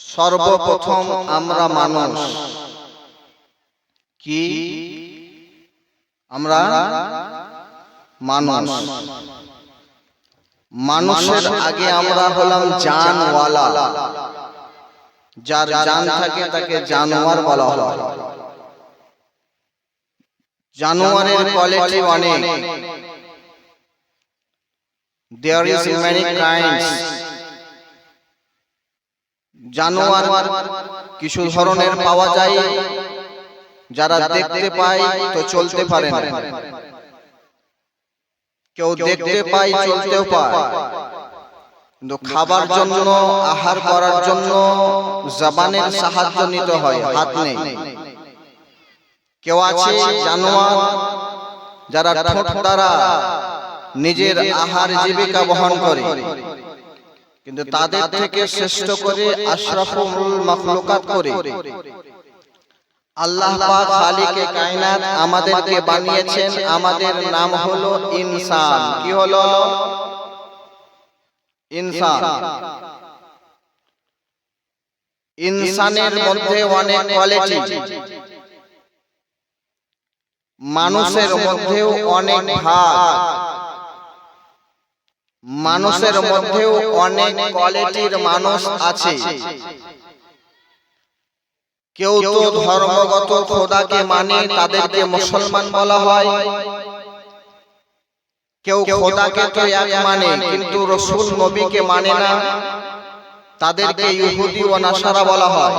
সর্বপ্রথম আমরা মানুষ। কি? আমরা মানুষ। মানুষের আগে আমরা হলাম জানওয়ালা। যার জান থাকে তাকে জানোয়ার বলা হয়। জানোয়ারের কোয়ালিটি অনেক। দেয়ার ইজ মেনি কাইন্ডস জানোয়ার কিছু ধরনের পাওয়া যায় যারা দেখতে পায় তো চলতে পারে না। কেউ দেখতে পায় চলতেও পায়। কিন্তু খাবার জন্য আহার করার জন্য জবানের সাহায্য নিতে হয় হাত নেই। কেউ আছে জানোয়ার যারা ঠোঁট দ্বারা নিজের আহার জীবিকা বহন করে। কিন্তু তাদের থেকে শ্রেষ্ঠ করে আশরাফুল মখলুকাত করে। আল্লাহ পাক খালিকে কায়নাত আমাদেরকে বানিয়েছেন আমাদের নাম হলো ইনসান। কি হলো? ইনসান। ইনসানের মধ্যে অনেক কোয়ালিটি মানুষের মধ্যেও অনেক ভাগ। মানুষের মধ্যেও অনেক কোয়ালিটির মানুষ আছে। কেউ তো ধর্মগত খোদাকে মানে তাদেরকে মুসলমান বলা হয়। কেউ খোদাকে তো এক মানে কিন্তু রসুল নবীকে মানে না। তাদেরকে ইহুদি ও নাসারা বলা হয়।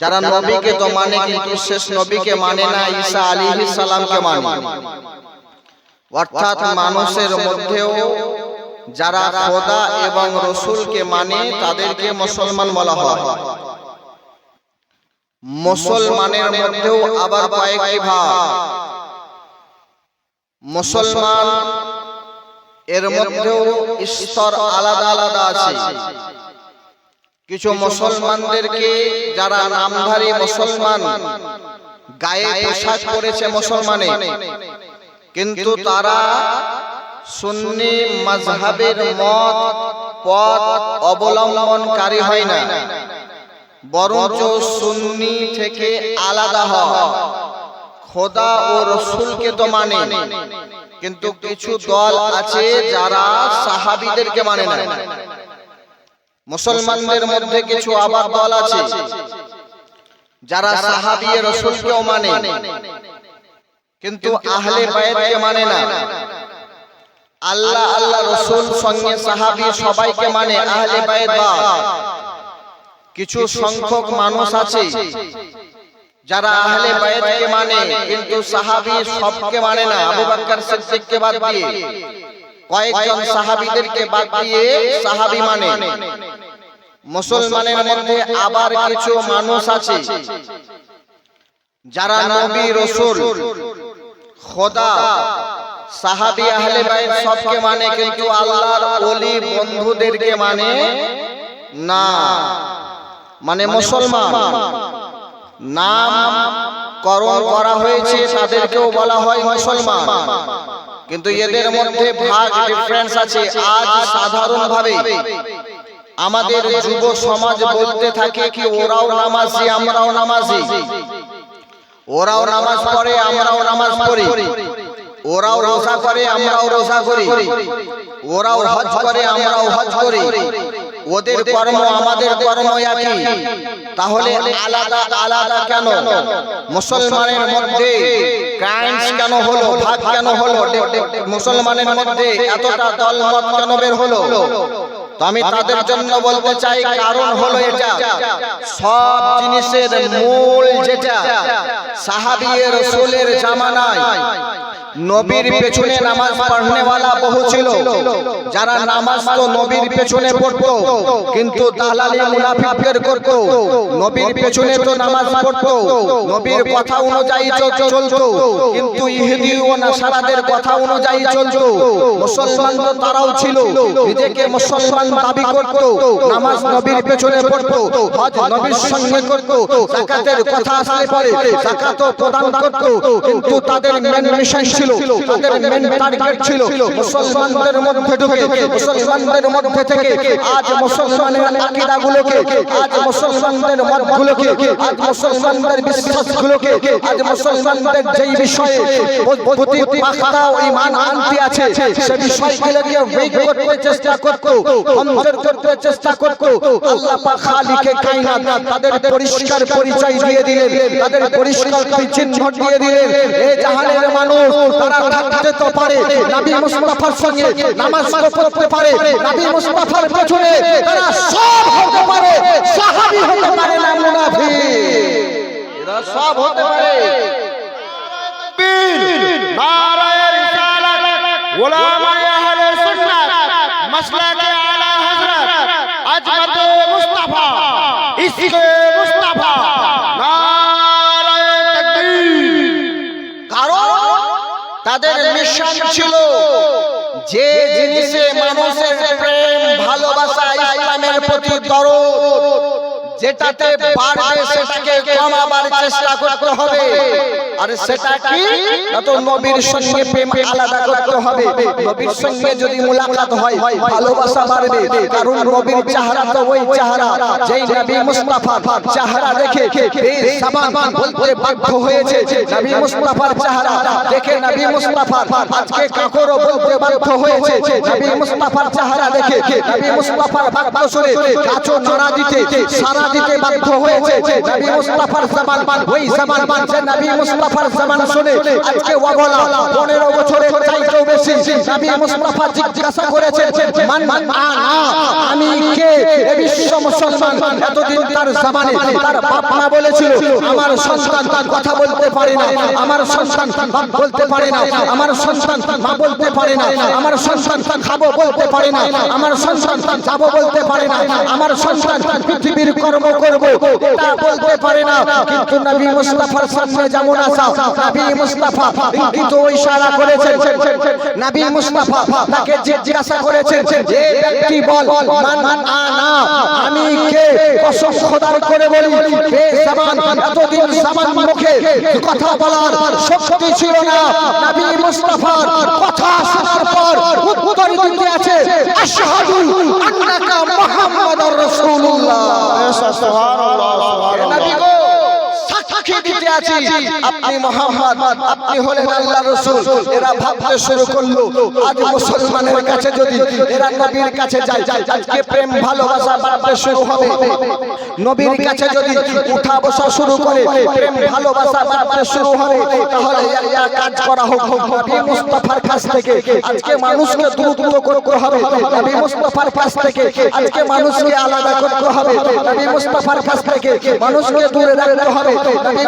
যারা নবীকে তো মানে কিন্তু শেষ নবীকে মানে না ঈসা আলাইহিস সালামকে মানে। অর্থাৎ মানুষের মধ্যেও যারা খোদা এবং রসুলকে মানে তাদেরকে মুসলমান বলা হয়। মুসলমানের মধ্যেও আবার কয়েকটি ভাগ। মুসলমান এর মধ্যেও স্তর আলাদা আলাদা আছে। কিছু মুসলমানদেরকে যারা নামধারী মুসলমান গায়ে পোশাক পরেছে মুসলমানে। কিন্তু তারা সুন্নি মাযহাবের মত পথ অবলম্বনকারী হয় না। বরঞ্চ সুন্নি থেকে আলাদা হয় খোদা ও রসুলকে তো মানে। কিন্তু কিছু দল আছে যারা সাহাবিদেরকে মানে না। মুসলমানদের মধ্যে কিছু আবার দল আছে। যারা সাহাবি রসুলকেও মানে। কিন্তু আহলে বায়াতকে মানে না। আল্লাহ আল্লাহ রসুল সঙ্গে সাহাবি সবাইকে মানে আহলে বায়াত বাদ। কিছু সংখ্যক মানুষ আছে যারা আহলে বায়াতকে মানে কিন্তু সাহাবি সবকে মানে না। আবু বকর সিদ্দিককে বাদ দিয়ে কয়েকজন সাহাবীদেরকে বাদ দিয়ে সাহাবী মানে। মুসলমানের মধ্যে আবার কিছু মানুষ আছে। যারা নবী রসুল। খোদা সাহাবি আহলে বাইত সবকে মানে কিন্তু আল্লাহর ওলি বন্ধুদেরকে মানে না। মানে মুসলমান। নাম করণ করা হয়েছে তাদেরকেও বলা হয় মুসলমান। কিন্তু এদের মধ্যে ভাগ ডিফারেন্স আছে। আজ সাধারণভাবে আমাদের যুব সমাজ বলতে থাকে কি ওরাও নামাজি আমরাও নামাজি। ওরাও নামাজ পড়ে আমরাও নামাজ পড়ি। ওরাও রোজা করে আমরাও রোজা করি। ওরাও হজ করে আমরাও হজ করি। ওদের কর্ম আমাদের কর্ম একই। তাহলে আলাদা আলাদা কেন? মুসলমানের মধ্যে কাইন্স কেন হলো? ভাগ কেন হলো? মুসলমানের মধ্যে এতটা দলমত কেন বের হলো? তো আমি তাদের জন্য বলতে চাই কারণ হলো এটা। সব জিনিসের মূল যেটা সাহাবিয়ে রসুলের জামানায়। নবীর পেছনে নামাজ পড়নেওয়ালা বহু ছিল। যারা নামাজ তো নবীর পেছনে পড়তো কিন্তু দালালি মুনাফিকদের করত। নবীর পেছনে তো নামাজ পড়তো। নবীর কথা অনুযায়ী চলতো। কিন্তু ইহুদি ও নাসারাদের কথা অনুযায়ী চলতো। মুসলমান তো তারাও ছিল। নিজেকে মুসলমান দাবি করত। নামাজ নবীর পেছনে পড়তো। হজ নবীর সঙ্গে করত। যাকাতের কথা আসলে পরে। যাকাতও প্রদান করত। কিন্তু তাদের মেন মিশন ছিল ছিল তাদের মেন টার্গেট ছিল মুসলমানদের মধ্যে ঢুকে মুসলমানদের মধ্যে থেকে আজ মুসলমানের আকীদাগুলোকে আজ মুসলমানদের মতগুলোকে আজ মুসলমানদের বিশ্বাসগুলোকে আজ মুসলমানদের যেই বিষয়ে প্রতি পাখা ও ঈমান আনতে আছে সে বিষয়গুলোকে বেগ করতে চেষ্টা করত অন্তর করতে চেষ্টা করত আল্লাহ পাক খালিকে কায়নাত তাদের পরিষ্কার পরিচয় দিয়ে দিলেন তাদের পরিষ্কার চিহ্ন দিয়ে দিলেন এই জাহানের মানুষ তারা থাকতে তো পারে নবী মুস্তাফার সঙ্গে নামাজ তো পড়তে পারে নবী মুস্তাফার পেছনে তারা সব হতে পারে সাহাবী হতে পারে না মুনাফিক। এরা সব হতে পারে। নারায়ে রিসালাত উলামায়ে আহলে সুন্নাত মাসলাকে আলা হযরত আজমত মুস্তাফা। ইসকে তাদের মিশন ছিল যে জিনিসে মানুষের প্রেম ভালোবাসা ইসলামের প্রতি দরদ যেটাতে বাড়বে সেটাকে কমাবার চেষ্টা করতে হবে। আর সেটা কি? তো নবীর সঙ্গে প্রেম আলাদা করতে হবে। নবীর সঙ্গে যদি মুলাকাত হয় ভালোবাসা বাড়বে। কারণ নবীর চেহারা তো ওই চেহারা। যেই নবী মুস্তাফা চেহারা দেখে বেসাবান বলতে বাধ্য হয়েছে। নবী মুস্তাফার চেহারা দেখে নবী মুস্তাফা আজকে কাকরও বলতে বাধ্য হয়েছে। নবী মুস্তাফার চেহারা দেখে নবী মুস্তাফার বাক্য শুনে নাড়া দিতে সারা দিতে বাধ্য হয়েছে। নবী মুস্তাফার জামান ওই জামান যে নবী মুস্তাফার জামান শুনে আজকে অবলা 15 বছরের চাইতেও বেশি নবী মুস্তাফা জিজ্ঞাসা করেছে মান মান আনা? আমি কে? এ বিশ্ব মুসলমান? এতদিন তার জামানে তার বাপ মা বলেছিল, আমার সন্তান কথা বলতে পারে না, আমার সন্তান বাপ বলতে পারে না, আমার সন্তান মা বলতে পারে না, আমার সন্তান খাব বলতে পারে না, আমার সন্তান যাব বলতে পারে না, আমার সন্তান পৃথিবীর কর্ম করব, এটা বলতে পারে না। কিন্তু নবী মুস্তাফার সামনে যেমন আসা নবী মুস্তাফা ইঙ্গিত ও ইশারা করেছেন। নবী মুস্তাফা তাকে জিজ্ঞাসা করেছেন যে ব্যক্তি বল মান আনা আমি কে? কসম খোদার করে বলি হে জামান এতদিন জামান মুখে কথা বলার শক্তি ছিল না। নবী মুস্তাফার কথা শোনার পর উত্তর দিতে আছে আশহাদু আন্নাকা মুহাম্মাদুর রাসূলুল্লাহ। নবী গো সাক্ষী আছি। আপনি মোহাম্মদ, আপনি হলেন আল্লাহ রাসূল। এরা ভাবতে শুরু করল, আজ মুসলমানের কাছে যদি, এরা নবীর কাছে যায়, আজকে প্রেম, ভালোবাসা বাড়তে শুরু হবে। নবীর কাছে যদি উঠা বসা শুরু করে, প্রেম, ভালোবাসা বাড়তে শুরু হবে, তাহলে একটা কাজ করা হোক। নবী মুস্তাফার কাছ থেকে আজকে মানুষকে দূর দূর করতে হবে। নবী মুস্তাফার কাছ থেকে আজকে মানুষকে আলাদা করতে হবে। নবী মুস্তাফার কাছ থেকে মানুষকে দূরে রাখতে হবে। নবী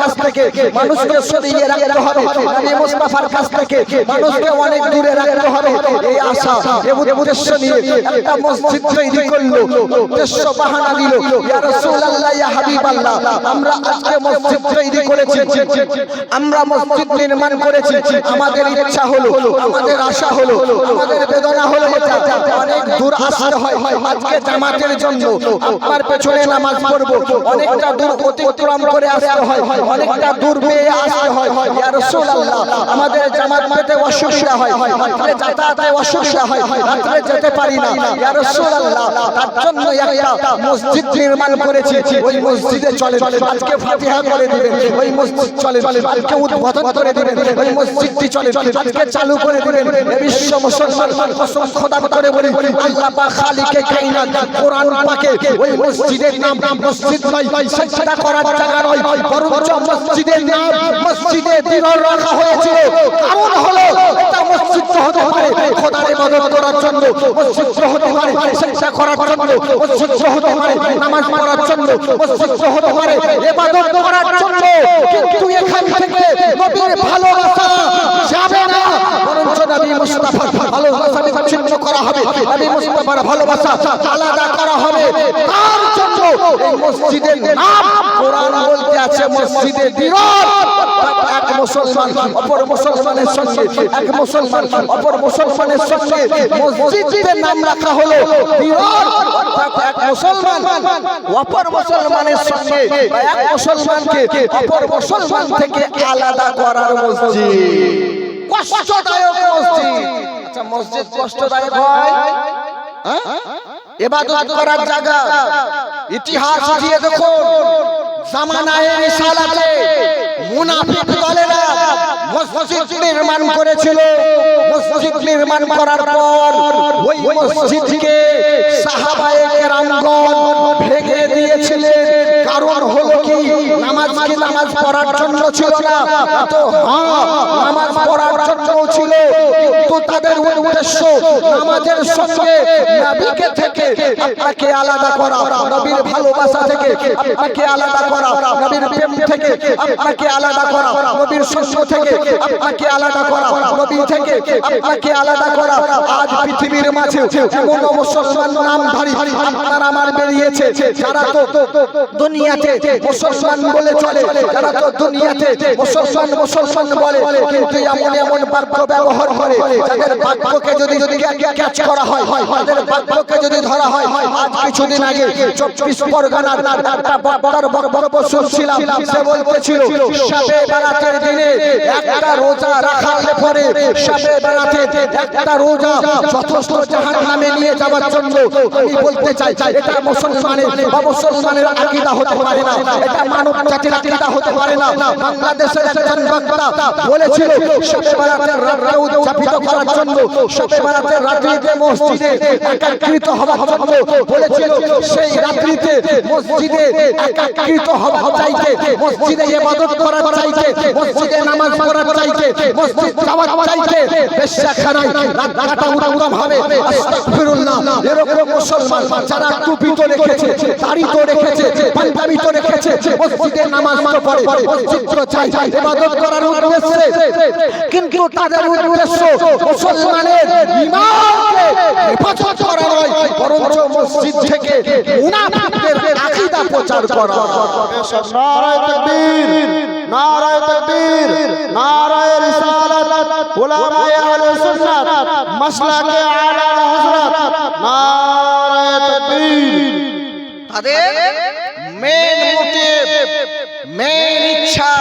কাছ থেকে মানুষকে সরিয়ে রাখতে হবে। নবী কাছ থেকে মানুষকে অনেক দূরে রাখতে হবে। এই আশা উদ্দেশ্য নিয়ে একটা মসজিদ তৈরি করল। উদ্দেশ্য বাহানা দিল। ইয়া রাসূলুল্লাহ, ইয়া হাবিবাল্লাহ, আমরা আজকে মসজিদ তৈরি করেছি। আমরা মসজিদ নির্মাণ করেছি। আমাদের ইচ্ছা হলো, আমাদের আশা হলো, আমাদের বেদনা হলো অনেক দূর আসতে হয়। আজকে জামাতের জন্য আপনার পেছনে নামাজ পড়ব। অনেকটা দূর অতিক্রম করে আসতে হয় অনেকটা দূর পেয়ে আসতে হয় ইয়া রাসূলুল্লাহ আমাদের জামাত পেতে অসুবিধা হয় রাত্রে যাতায়াতে অসুবিধা হয় রাত্রে যেতে পারি না ইয়া রাসূলুল্লাহ তার জন্য একটা মসজিদ নির্মাণ করেছি ওই মসজিদে চলে আজকে ফাতিহা করে দিবেন ওই মসজিদ চলে আজকে উদ্বোধন করে দিবেন ওই মসজিদটি চলে আজকে চালু করে দিবেন বিশ্ব মুসলমান কসম খোদা করে বলি আল্লাহ পাক খালিকে কায়নাত কোরআন পাকে ওই মসজিদের নাম মসজিদ নয় সেটা করার জায়গা নয় বরঞ্চ মসজিদের নাম মসজিদে দিনর রাখা হয়েছিল। কারণ হলো? এটা মসজিদ হতে পারে। খোদার ইবাদত করার জন্য মসজিদ হতে পারে। সেটা করার জন্য মসজিদ হতে পারে। নামাজ পড়ার জন্য মসজিদ হতে পারে। ইবাদত করার জন্য। কিন্তু এখান থেকে নবীর ভালোবাসা যাবে না। বরঞ্চ নবী মুস্তাফার ভালোবাসা বিচ্ছিন্ন করা হবে। নবী মুস্তাফার ভালোবাসা আলাদা করা হবে। তার এই মসজিদের নাম। বলতে আছে মসজিদে এক মুসলমান অপর মুসলমানের সঙ্গে, এক মুসলমান অপর মুসলমানের সঙ্গে নাম রাখা হলো মুসলমান অপর মুসলমানের সঙ্গে এক মুসলমান থেকে আলাদা করার মসজিদ। কষ্টদায়ক মসজিদ। আচ্ছা মসজিদ কষ্টদায়ক হয়? হ্যাঁ? এবাদত করার জায়গা। ইতিহাস দিয়ে দেখো জামানায়ে রিসালাতে মুনাফিক দলেরা মসজিদ নির্মাণ করেছিল। মসজিদ নির্মাণ করার পর ওই মসজিদকে সাহাবায়ে কেরামগণ ভেঙে দিয়েছিলেন। কারণ হলো কি? নামাজ কি নামাজ পড়ার জন্য ছিল না? তো হ্যাঁ নামাজ পড়ার জন্য ছিল। কিন্তু তাদের উদ্দেশ্য নামাজের সঙ্গে নবীকে থেকে আপনাকে আলাদা করা, নবীর ভালোবাসা থেকে আপনাকে আলাদা করা, নবীর প্রেম থেকে আপনাকে আলাদা করা, নবীর সঙ্গ থেকে আপনাকে আলাদা করা, নবী থেকে আপনাকে আলাদা করা। আজ পৃথিবীর মাঝে এমন মুসলমান নামধারী আপনার আমার বেরিয়েছে, যারা তো দুনিয়াতে মুসলমান বলে চলে, যারা তো দুনিয়াতে মুসলমান মুসলমান বলে, কিন্তু এমন এমন বাক্য ব্যবহার করে যাদের বাক্যকে যদি যদি ক্যাচ করা হয় তাদের বাক্যকে যদি ধরা হয় আজ কিছুদিন আগে চব্বিশ পরগনার একটা বক্তার বক্তব্য শুনছিলাম সে বলতেছিল বেড়াতের দিনে একটা রোজা রাখার পরে সাবে বেড়াতে একটা রোজা যথেষ্ট জাহান নামে নিয়ে যাওয়ার জন্য আমি বলতে চাই এটা মুসলমানের আকিদা হতে পারে না এটা মানব জাতির আকিদা হতে পারে না বাংলাদেশের একজন বক্তা বলেছিল সবে বেড়াতে উদযাপিত করার জন্য, সবে বেড়াতে রাত্রিতে মসজিদে একাকৃত হওয়ার জন্য বলেছিল, সেই রাত্রিতে মসজিদে একাকৃত হওয়ার চাইতে, মসজিদে ইবাদত করার চাইতে, মসজিদে নামাজ পড়ার চাইতে, মসজিদ যাওয়ার চাইতে বেশ্যাখানায় রাত কাটা উত্তম হবে। আস্তাগফিরুল্লাহ, এরকম মুসলমান যারা টুপি তো রেখেছে, দাড়ি তো রেখেছে, পাঞ্জাবি তো রেখেছে, মসজিদে নামাজ তো পড়ে, মসজিদ তো চাই ইবাদত করার উদ্দেশ্যে। কিন্তু তাদের উদ্দেশ্য মুসলমানের ঈমানকে হেফাজত করা নয় বরঞ্চ মসজিদ থেকে মুনাফিকদের আকীদা প্রচার করা। নারায় তাকবীর নারায় তাকবীর নারায় রিসালাত উলামায়ে আহলে সুন্নাত মাসলাকে আলা হযরত নারায় তাকবীর। তাদের মেন মোটিভ মেন ইচ্ছা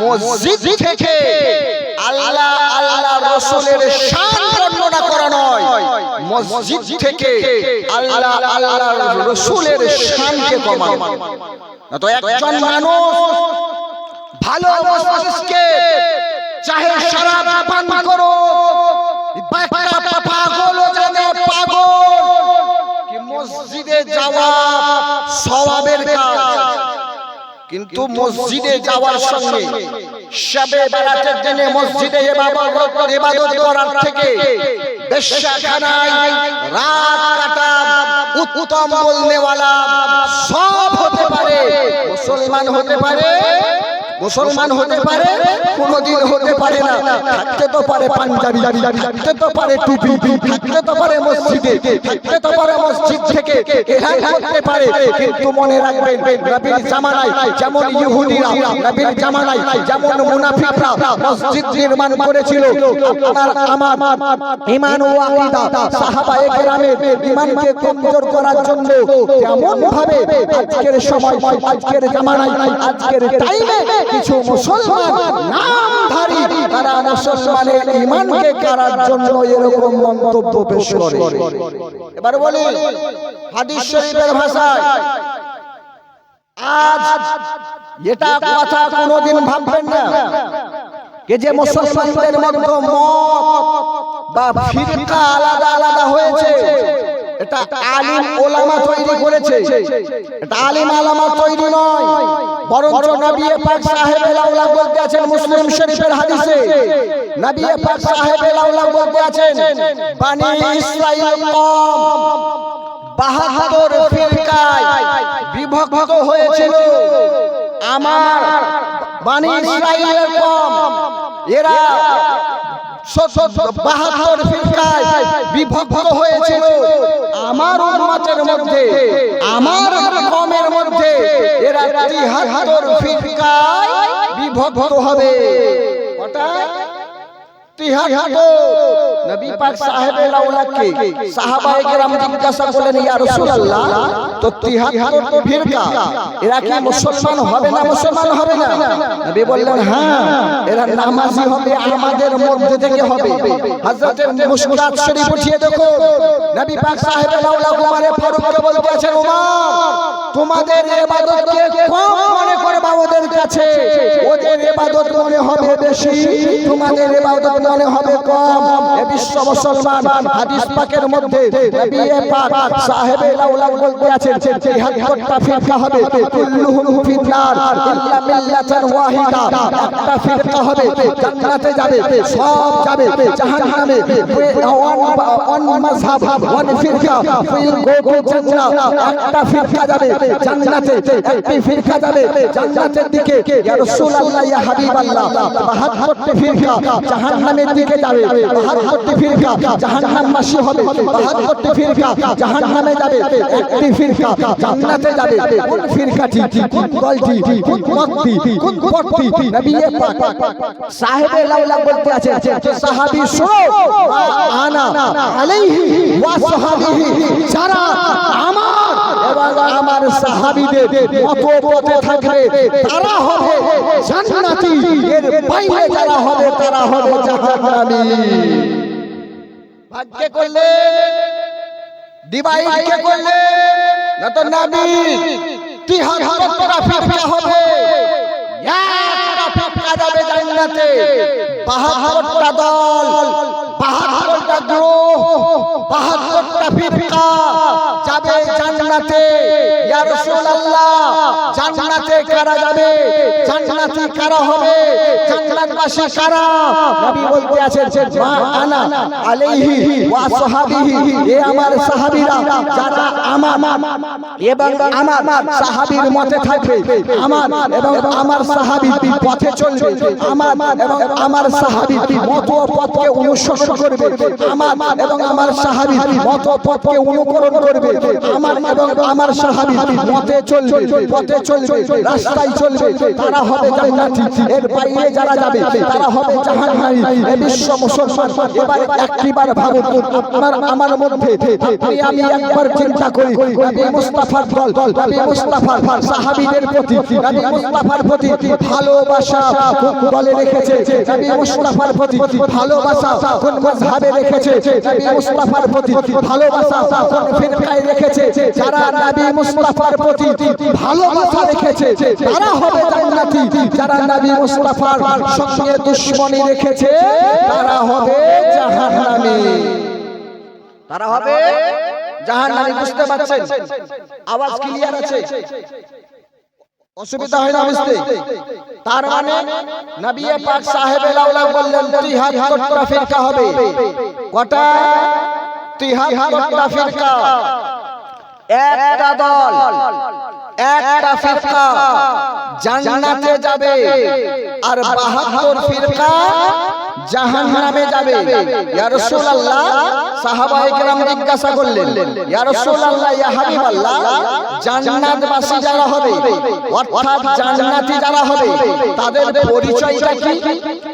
মসজিদ থেকে আল্লাহ আল্লাহ রসুলের শান বর্ণনা করা নয়। মসজিদ থেকে আল্লাহ আল্লাহ রসুলের শানকে কমানো। তো একজন মানুষ ভালো মস্তিষ্কে চাহে শরাব পান করো। পাগল জানে পাগল। মসজিদে যাওয়া সওয়াবের কাজ। কিন্তু মসজিদে যাওয়ার সঙ্গে শবে বারাতের দিনে মসজিদে ইবাদত ইবাদত করার থেকে বেশ্যাখানায় রাত কাটা উত্তম বলনেওয়ালা সব হতে পারে, মুসলমান হতে পারে মুসলমান হতে পারে কোনদিন হতে পারে না। থাকতে তো পারে পাঞ্জাবি থাকতে তো পারে টুপি থাকতে তো পারে মসজিদে থাকতে তো পারে মসজিদ থেকে এরা করতে পারে। কিন্তু মনে রাখবেন নবীর জামানায় যেমন ইহুদিরা নবীর জামানায় যেমন মুনাফিকরা মসজিদ নির্মাণ করেছিল আপনার আমার ঈমান ও আকীদা সাহাবায়ে কেরামের ঈমানকে কমজোর করার জন্য কেমন ভাবে আজকের সময় আজকের জামানায় আজকের টাইমে কিছু মুসলমান নামধারী তারা মুসলমানের ঈমানকে কারার জন্য এরকম মন্তব্য পেশ করে। এবার বলি, হাদিস শরীফের ভাষায়, আজ এটা কথা কোনোদিন ভাববেন না কে যে মুসলমানদের মধ্যে মত বা ফিরকা আলাদা আলাদা হয়েছে। এটা আলিম ওলামা তৈরি করেছে। এটা আলিম আলামা তৈরি নয়। বরঞ্চ নবী পাক সাহেব আল্লাহ বলতে আছেন মুসলিম শরীফের হাদিসে। নবী পাক সাহেব আল্লাহ বলতে আছেন বানি ইসরাইল কম বাহাত্তর ফিরকায় বিভক্ত হয়েছিল। আমার বানি ইসরাইলের কম। এরা বাহাত্তর ফিরকায় বিভক্ত হয়েছিল। আমার উম্মতের মধ্যে, আমার কমের মধ্যে এরা তিহাত্তর ফিরকায় বিভক্ত হবে। কটা নবী পাক সাহেবে লাউলাকে সাহাবায়ে কেরাম জিজ্ঞাসা করলেন রাসূলুল্লাহ, তো 73 ফিরকা? এরা কি মুসলমান হবে না মুসলমান হবে না? নবী বললেন হ্যাঁ এরা নামাজি হবে আমাদের মধ্যে থেকে হবে। হযরতে মুশকাত শরীফ উঠিয়ে দেখো। নবী পাক সাহেব লাউলা উমারে ফারুককে বলতে আছেন উমর তোমাদের ইবাদতকে কম মনে করবা ওদের কাছে। ওদের ইবাদত মনে হবে বেশি, তোমাদের ইবাদত মনে হবে কম। এ বিশ্ব মুসলমান, হাদিস পাকের মধ্যে নবী পাক সাহেবে লাউলা বলতে আছেন 73টা ফিরকা হবে? কুল্লুহুম ফিন্নার, ইল্লা মিল্লাতান ওয়াহিদা। একটা ফিরকা হবে, জান্নাতে যাবে, সব যাবে, জাহান্নামে। ওয়ান ওয়ান মাযহাব, ওয়ান ফিরকা উইল গো টু জান্নাত। একটা ফিরকা যাবে জান্নাতে, একটি ফিরকা যাবে, জান্নাতের দিকে। ইয়া রাসূলুল্লাহ, ইয়া হাবিবাল্লাহ 72টি ফিরকা জাহান্নামের দিকে যাবে 72টি ফিরকা জাহান্নামবাসী হবে 72টি ফিরকা জাহান্নামে যাবে, একটি ফিরকা জান্নাতে যাবে। কোন ফিরকাটি, কোন দলটি, কোন মতটি, কোন পথটি, নবী পাক সাহেবে লাউলা বলতে আছে সাহাবী শুনো আনা আলাইহি ওয়া সাহাবিহি, যারা আমার এবং আমার সাহাবীদের মত পথে থাকবে তারা হবে জান্নাতি। এর বাইরে যারা হবে তারা হবে জাহান্নামী। ভাগ্যে করলে ডিভাইড কে করলে না তো নবী তিহাত্তরটা ফিরকা হবে। একটা ফিরকা যাবে জান্নাতে। বাহাত্তরটা দল। আমার আমার মতে থাকবে, আমার এবং আমার পথে চলবে, আমার এবং আমার সাহাবীর মত পথকে অনুসরণ করবে, আমার এবং আমার মত পথকে অনুকরণ করবে, আমার এবং আমার মতে চলবে, পথে চলবে, রাস্তায় চলবে, তারা হবে জান্নাতি। এর বাইরে যারা যাবে, তারা হবে জাহান্নামী। এ বিশ্ব মুসলমান, এবার একটিবার ভাবুন, আপনার, আমার মধ্যে আমি একবার চিন্তা করি, নবী মুস্তাফার দল, নবী মুস্তাফার সাহাবীদের প্রতি, নবী মুস্তাফার প্রতি ভালোবাসা দলে রেখেছে? নবী মুস্তাফার প্রতি ভালোবাসা কোন মাযহাবে রেখেছে নবী মুস্তাফার প্রতি ভালোবাসা কোন ফিরকায় রেখেছে, যারা নবী মুস্তাফার প্রতি ভালোবাসা রেখেছে, তারা হবে জান্নাতি, যারা নবী মুস্তাফার সঙ্গে দুশমনি রেখেছে, তারা হবে জাহান্নামী। তারা হবে জাহান্নামী, বুঝতে পারছেন? আওয়াজ ক্লিয়ার আছে? অসুবিধা হয় না বুঝতে তার মানে নবী পাক সাহেব লাউলা বললেন 73টা ফিরকা হবে। কটা? 73টা ফিরকা। একটা দল একটা ফিরকা জান্নাতে যাবে আর 72 ফিরকা জাহান্নামে যাবে। ইয়া রাসূলুল্লাহ সাহাবায়ে কেরাম জিজ্ঞাসা করলেন ইয়া রাসূলুল্লাহ ইয়া হাবিবাল্লাহ জান্নাতবাসী যারা হবে অর্থাৎ জান্নাতি যারা হবে তাদের পরিচয়টা কি?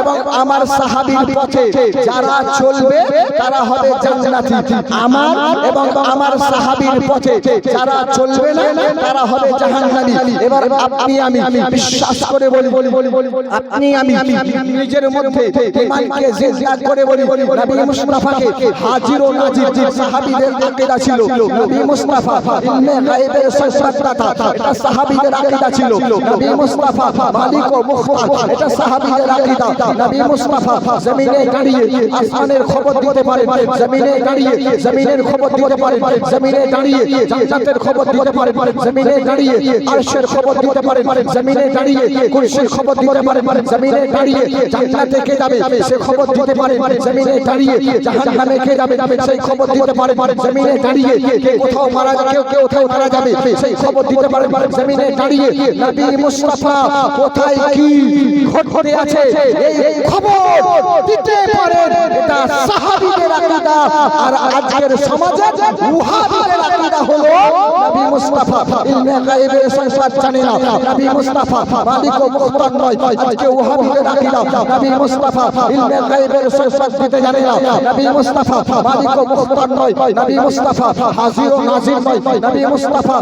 এবং আমার সাহাবীর পথে যারা চলবে তারা হবে জান্নাতি আমার এবং আমার সাহাবীর পথে যারা চলবে না তারা হবে জাহান্নামী এবার আপনি আমি বিশ্বাস করে বলি আপনি আমি নিজের মধ্যে ইমানকে জিন্দা করে বলি নবী মুস্তাফাকে হাজির ও নাজির সাহাবীদের আকীদা ছিল নবী মুস্তাফা ইলমে গায়বের সত্যতা এটা সাহাবীদের আকীদা ছিল নবী মুস্তাফা মালিক ও মুখতার এটা সাহাবীদের আকীদা নবী মুস্তাফা, জমিনে দাঁড়িয়ে আসমানের খবর দিতে পারেন, জমিনে দাঁড়িয়ে, জমিনের খবর দিতে পারেন, জমিনে দাঁড়িয়ে জান্নাতের খবর দিতে পারেন, জমিনে দাঁড়িয়ে আরশের খবর দিতে পারেন, জমিনে দাঁড়িয়ে কুরসির খবর দিতে পারেন, জমিনে দাঁড়িয়ে জান্নাতে কে যাবে সে খবর দিতে পারেন, জমিনে দাঁড়িয়ে জাহান্নামে কে যাবে সেই খবর দিতে পারেন, জমিনে দাঁড়িয়ে কোথাও মারা যাবে কেউ কোথাও মারা যাবে, সেই খবর দিতে পারেন, জমিনে দাঁড়িয়ে। নবী মুস্তাফা, কোথায় কি ঘটতে আছে? খবর দিতে পারেন। এটা সাহাবীদের আকীদা। আর আজকের সমাজে ওয়াহাবীদের আকীদা হলো নবী মুস্তাফা। ইলমে গায়েবের সংসার জানে না। নবী মুস্তাফা মালিক ও মুখতার নয়। আজকে ওয়াহাবীদের আকীদা। নবী মুস্তাফা ইলমে গায়েবের সংসার দিতে জানে না। নবী মুস্তাফা মালিক ও মুখতার নয়। নবী মুস্তাফা হাজির ও নাজির নয়। নবী মুস্তাফা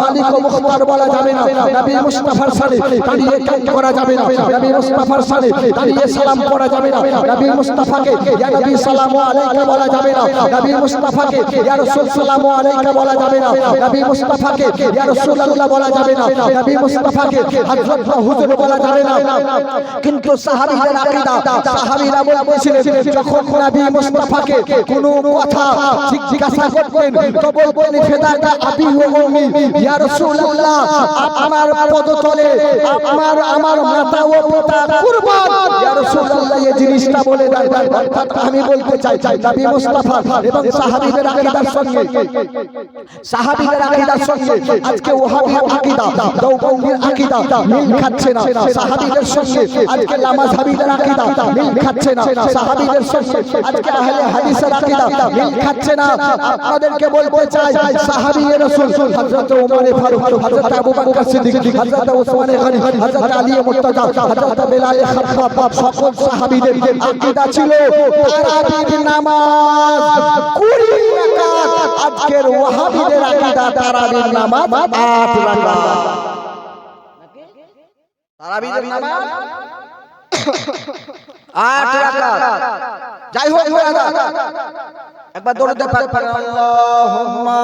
মালিক ও মুখতার বলা যাবে না। নবী মুস্তাফার সাথে দাঁড়িয়ে কাজ করা যাবে না? নবী মুস্তাফার সাথে দাঁড়িয়ে সালাম পড়া যাবে না। নবী মুস্তাফাকে, ইয়া নবী সালামু আলাইকা বলা যাবে না। নবী মুস্তাফাকে, ইয়া রাসূল সালামু আলাইকা বলা যাবে না। নবী মুস্তাফাকে, ইয়া রাসূলুল্লাহ বলা যাবে না। নবী মুস্তাফাকে, হযরত হুজুর বলা যাবে না। কিন্তু সাহাবীদের আকীদা, সাহাবীরা বলছিলেন যখন নবী মুস্তাফাকে কোনো কথা জিজ্ঞাসা করতেন তো বলতেন ফেদাকা আবি ও উম্মি ইয়া রাসূলুল্লাহ আমার পদতলে আমার আমার মাতা ও পিতা কুরবান ইয়া রাসূলুল্লাহ এই জিনিসটা বলে আপনাদেরকে বলতে চাই সাহাবী ফারুক আলী মুর্তজা সকল সাহাবীদের আকীদা ছিল, তারাবির নামাজ 20 রাকাত। আজকের ওয়াহাবীদের আকীদা, তারাবির নামাজ 8 রাকাত তারাবিদের নামাজ আট রাকাত। যাই হোক। একবার পাক পাক আল্লাহুম্মা।